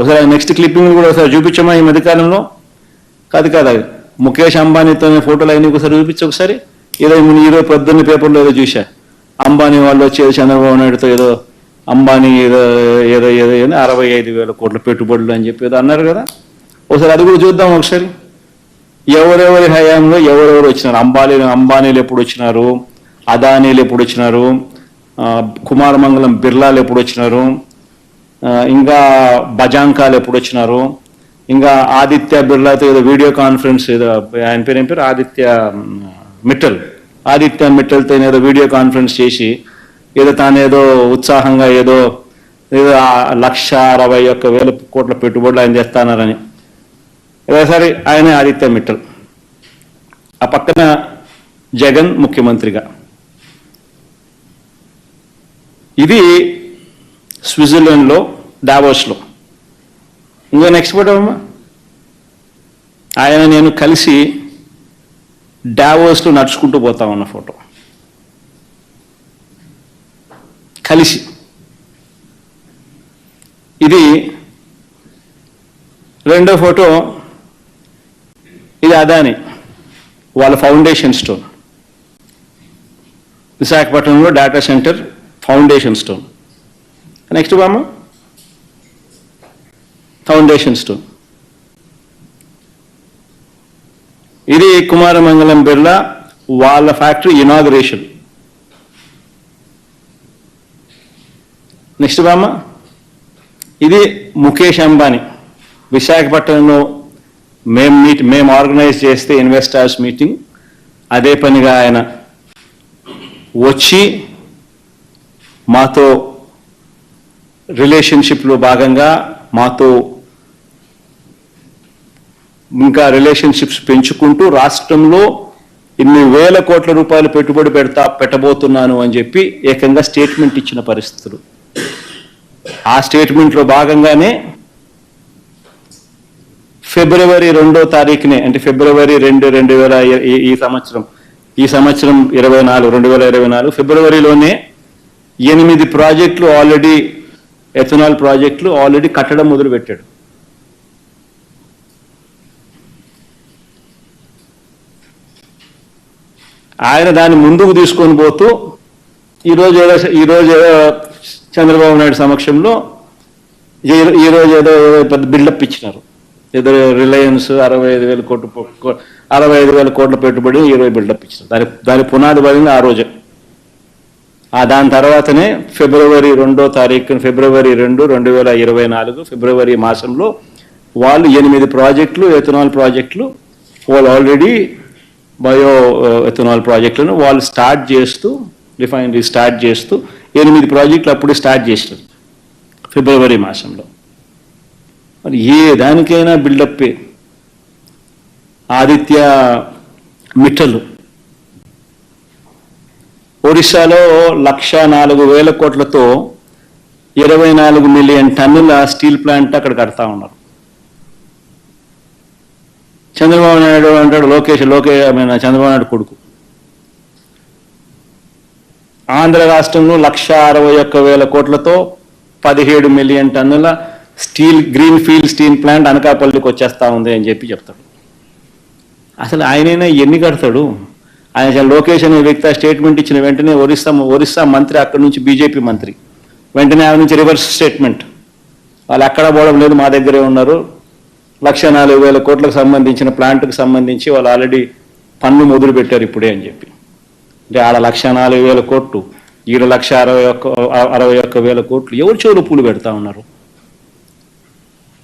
ఒకసారి next clipping కూడా ఒకసారి చూపించమా ఈ మధ్యకాలంలో? కాదు కాదు ముఖేష్ అంబానీతో ఫోటోలు అయినా ఒకసారి చూపించు ఒకసారి. ఏదో నేను ఈరోజు పొద్దున్న పేపర్లో ఏదో చూసా అంబానీ వాళ్ళు వచ్చి చంద్రబాబు నాయుడుతో ఏదో అంబానీ ఏదో ఏదో ఏదో ఏదో అరవై ఐదు వేల కోట్ల పెట్టుబడులు అని చెప్పి ఏదో అన్నారు కదా. ఒకసారి అది కూడా చూద్దాం ఒకసారి. ఎవరెవరి హయాంలో ఎవరెవరు వచ్చినారు? అంబానీ అంబానీలు ఎప్పుడు వచ్చినారు? అదానీలు ఎప్పుడు వచ్చినారు? కుమారమంగళం బిర్లాలు ఎప్పుడు వచ్చినారు? ఇంకా బజాంకాలు ఎప్పుడు వచ్చినారు? ఇంకా ఆదిత్య బిర్లాతో ఏదో వీడియో కాన్ఫరెన్స్ ఏదో ఆయన పేరు ఏం పేరు? ఆదిత్య మిట్టల్. ఆదిత్య మిట్టల్తో ఏదో వీడియో కాన్ఫరెన్స్ చేసి ఏదో తానేదో ఉత్సాహంగా ఏదో ఏదో లక్ష అరవై ఒక్క వేల కోట్ల పెట్టుబడులు ఆయన చేస్తానారని ఏదోసారి ఆయనే ఆదిత్య మిట్టల్. ఆ పక్కన జగన్ ముఖ్యమంత్రిగా. ఇది స్విట్జర్లాండ్లో డావోస్లో ఇంకో నెక్స్ట్ ఫోటో అమ్మా. ఆయన నేను కలిసి డావోస్లో నడుచుకుంటూ పోతా ఉన్న ఫోటో కలిసి. ఇది రెండో ఫోటో ఇది అదాని వాళ్ళ ఫౌండేషన్ స్టోన్ విశాఖపట్నంలో data centre foundation stone next బామ్మ ఫౌండేషన్ స్టోన్ ఇది కుమారమంగళం బిర్లా వాళ్ళ ఫ్యాక్టరీ ఇనాగరేషన్ నెక్స్ట్ బామ్మ ఇది ముఖేష్ అంబానీ. విశాఖపట్నంలో మేము మీట్ మేము ఆర్గనైజ్ చేస్తే ఇన్వెస్టర్స్ మీటింగ్ అదే పనిగా ఆయన వచ్చి మాతో రిలేషన్షిప్లో భాగంగా మాతో ఇంకా రిలేషన్షిప్స్ పెంచుకుంటూ రాష్ట్రంలో ఇన్ని వేల కోట్ల రూపాయలు పెట్టుబడి పెడతా పెట్టబోతున్నాను అని చెప్పి ఏకంగా స్టేట్మెంట్ ఇచ్చిన పరిస్థితులు. ఆ స్టేట్మెంట్లో భాగంగానే ఫిబ్రవరి రెండో తారీఖునే అంటే ఫిబ్రవరి రెండు రెండు వేల ఈ- ఈ సంవత్సరం ఈ సంవత్సరం ఇరవై నాలుగు రెండు వేల ఇరవై నాలుగు ఫిబ్రవరిలోనే ఎనిమిది ప్రాజెక్టులు ఆల్రెడీ ఎథనాల్ ప్రాజెక్టులు ఆల్రెడీ కట్టడం మొదలుపెట్టాడు. ఆయన దాన్ని ముందుకు తీసుకొని పోతూ ఈరోజు ఏదో ఈరోజు ఏదో చంద్రబాబు నాయుడు సమక్షంలో ఈ- ఈరోజు ఏదో ఏదో పెద్ద బిల్డప్ ఇచ్చినారు. ఏదో రిలయన్స్ అరవై ఐదు వేల కోట్లు కో- అరవై ఐదు వేల కోట్ల పెట్టుబడి ఇరవై బిల్డప్ ఇచ్చినారు. దాని దాని పునాది పడింది ఆ రోజే. ఆ దాని తర్వాతనే ఫిబ్రవరి రెండో తారీఖు ఫిబ్రవరి రెండు రెండు వేల ఇరవై నాలుగు ఫిబ్రవరి మాసంలో వాళ్ళు ఎనిమిది ప్రాజెక్టులు ఎథనాల్ ప్రాజెక్టులు వాళ్ళు ఆల్రెడీ బయో ఎథనాల్ ప్రాజెక్టులను వాళ్ళు స్టార్ట్ చేస్తూ రిఫైనరీ స్టార్ట్ చేస్తూ ఎనిమిది ప్రాజెక్టులు అప్పుడే స్టార్ట్ చేసినారు ఫిబ్రవరి మాసంలో. మరి ఏ దానికైనా బిల్డప్ ఆదిత్య మిట్టలు ఒరిస్సాలో లక్ష నాలుగు వేల కోట్లతో ఇరవై నాలుగు మిలియన్ టన్నుల స్టీల్ ప్లాంట్ అక్కడ కడతా ఉన్నారు. చంద్రబాబు నాయుడు అంటాడు లోకేష్ లోకేష్ ఐ చంద్రబాబు నాయుడు కొడుకు. ఆంధ్ర రాష్ట్రంలో లక్ష అరవై ఒక్క వేల కోట్లతో పదిహేడు మిలియన్ టన్నుల steel green field steel plant అనకాపల్లికి వచ్చేస్తా ఉంది అని చెప్పి చెప్తాడు. అసలు ఆయనైనా ఎన్ని కడతాడు? ఆయన లోకేష్ అనే వ్యక్తి ఆ స్టేట్మెంట్ ఇచ్చిన వెంటనే ఒరిస్సా ఒరిస్సా మంత్రి అక్కడి నుంచి బీజేపీ మంత్రి. వెంటనే ఆయన నుంచి రివర్స్ స్టేట్మెంట్ వాళ్ళు ఎక్కడ పోవడం లేదు మా దగ్గరే ఉన్నారు. లక్ష నాలుగు వేల కోట్లకు సంబంధించిన ప్లాంట్కి సంబంధించి వాళ్ళు ఆల్రెడీ పన్ను మొదలు పెట్టారు ఇప్పుడే అని చెప్పి. అంటే ఆడ లక్ష నాలుగు వేల కోట్లు ఈడ లక్ష అరవై ఒక్క అరవై ఒక్క వేల కోట్లు ఎవరు చెవులు పూలు పెడతా ఉన్నారు?